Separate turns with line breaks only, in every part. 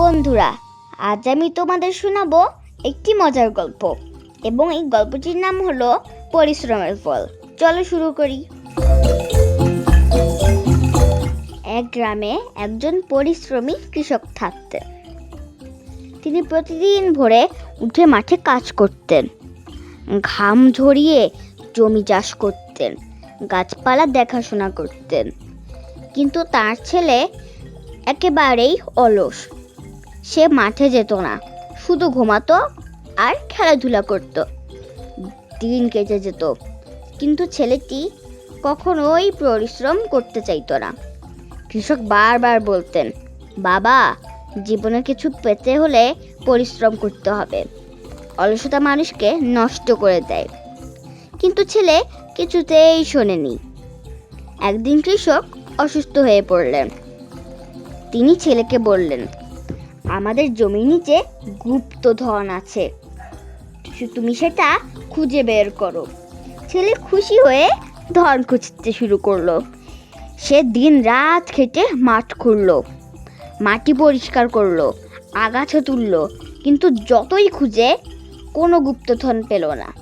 বন্ধুরা, আজ আমি তোমাদের শোনাবো একটি মজার গল্প। এবং এই গল্পটির নাম হলো পরিশ্রমের ফল। চলো শুরু করি। এক গ্রামে একজন পরিশ্রমী কৃষক থাকতেন। তিনি প্রতিদিন ভোরে উঠে মাঠে কাজ করতেন। ঘাম ঝরিয়ে জমি চাষ করতেন, গাছপালা দেখাশোনা করতেন। কিন্তু তার ছেলে একেবারেই অলস। সে মাঠে যেত না। শুধু ঘুমাতো আর খেলাধুলা করত। দিন কেটে যেত। কিন্তু ছেলেটি কখনোই পরিশ্রম করতে চাইতো না। কৃষক বারবার বলতেন, বাবা, জীবনে কিছু পেতে হলে পরিশ্রম করতে হবে। অলসতা মানুষকে নষ্ট করে দেয়। কিন্তু ছেলে কিছুতেই শোনেনি। একদিন কৃষক অসুস্থ হয়ে পড়লেন। তিনি ছেলেকে বললেন আমাদের জমির নিচে গুপ্ত ধন আছে তুমি সেটা খুঁজে বের করো। ছেলে খুশি হয়ে ধন খুঁজতে শুরু করল। সে দিন রাত খেটে মাঠ খুঁড়লো। মাটি পরিষ্কার করল, আগাছা তুললো, কিন্তু যতই খুঁজে কোনো গুপ্তধন পেল না।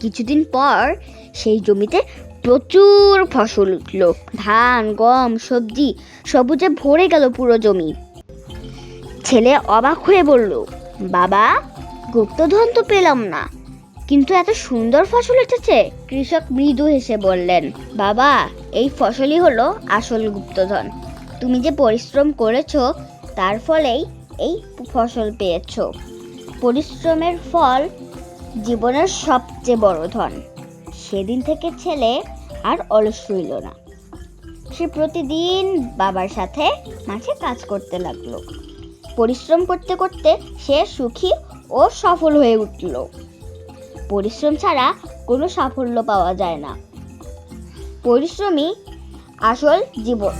কিছুদিন পর সেই জমিতে প্রচুর ফসল উঠল। ধান, গম, সবজি সবুজে ভরে গেল পুরো জমি। ছেলে অবাক হয়ে বলল, বাবা, গুপ্তধন তো পেলাম না। কিন্তু এত সুন্দর ফসল এসেছে, কৃষক মৃদু হেসে বললেন, বাবা, এই ফসলই হলো আসল গুপ্তধন। তুমি যে পরিশ্রম করেছ, তার ফলেই এই ফসল পেয়েছ। পরিশ্রমের ফল জীবনের সবচেয়ে বড় ধন। সেদিন থেকে ছেলে আর অলস রইল না। সে প্রতিদিন বাবার সাথে মাঠে কাজ করতে লাগল। পরিশ্রম করতে করতে সে সুখী ও সফল হয়ে উঠল। পরিশ্রম ছাড়া কোনো সাফল্য পাওয়া যায় না। পরিশ্রমই আসল জীবন।